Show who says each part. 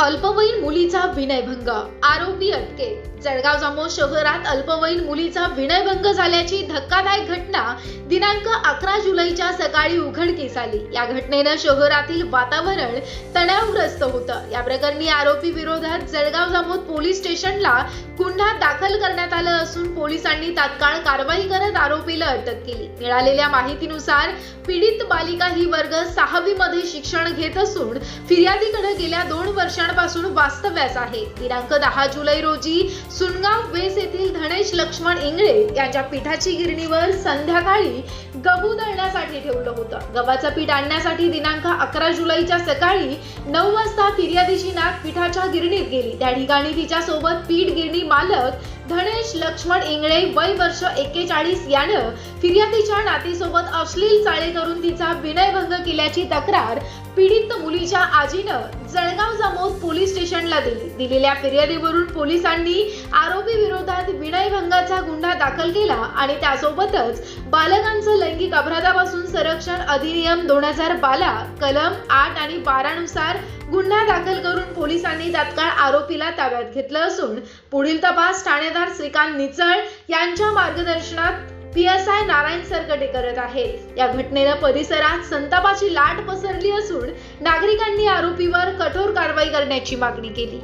Speaker 1: अल्पवयीन मुलीचा विनयभंग. आरोपी अटकेत. जळगाव जामोद शहरात अल्पवयीन मुलीचा विनयभंग झाल्याची धक्कादायक घटना दिनांक अकरा जुलैच्या सकाळी उघडकीस आली. या घटनेनं शहरातील वातावरण तणावग्रस्त होतं. या प्रकरणी आरोपी विरोधात जळगाव जामोद पोलीस स्टेशनला गुन्हा दाखल करण्यात आला असून पोलिसांनी तात्काळ कारवाई करत आरोपीला अटक केली. मिळालेल्या माहितीनुसार पीडित बालिका ही वर्ग सहावी मध्ये शिक्षण घेत असून फिर्यादीकडे गेल्या दोन वर्षांपासून वास्तव्यास आहे. दिनांक दहा जुलै रोजी सुनगाव वेस येथील लक्ष्मण इंगळे यांच्या पिठाची गिरणीवर संध्याकाळी गहू दळण्यासाठी ठेवलं होतं. गव्हाचं पीठ आणण्यासाठी दिनांक अकरा जुलैच्या सकाळी नऊ वाजता फिर्यादीची नात पिठाच्या गिरणीत गेली. त्या ठिकाणी तिच्या सोबत पीठ गिरणी मालक धनेश लक्ष्मण इंगळे वय वर्ष एक्केचाळीस यानं फिर्यादीच्या नातीसोबत अश्लील चाळे करून तिचा विनयभंग केल्याची तक्रार पीडित मुलीच्या आजीनं जळगाव जामोद पोलीस स्टेशनला दिली. दिलेल्या फिर्यादीवरून पोलिसांनी आरोपी विरोधात विनयभंगाचा गुन्हा दाखल केला आणि त्यासोबतच बालकांचं लैंगिक अपराधापासून संरक्षण अधिनियम दोन हजार बारा कलम आठ आणि बारानुसार गुन्हा दाखल करून पोलिसांनी तात्काळ आरोपीला ताब्यात घेतलं असून पुढील तपास ठाणेदार श्रीकांत निचळ यांच्या मार्गदर्शनात P S I Narayan Sarkate करत आहेत या घटनेनं परिसरात संतापाची लाट पसरली असून नागरिकांनी आरोपीवर कठोर कारवाई करण्याची मागणी केली.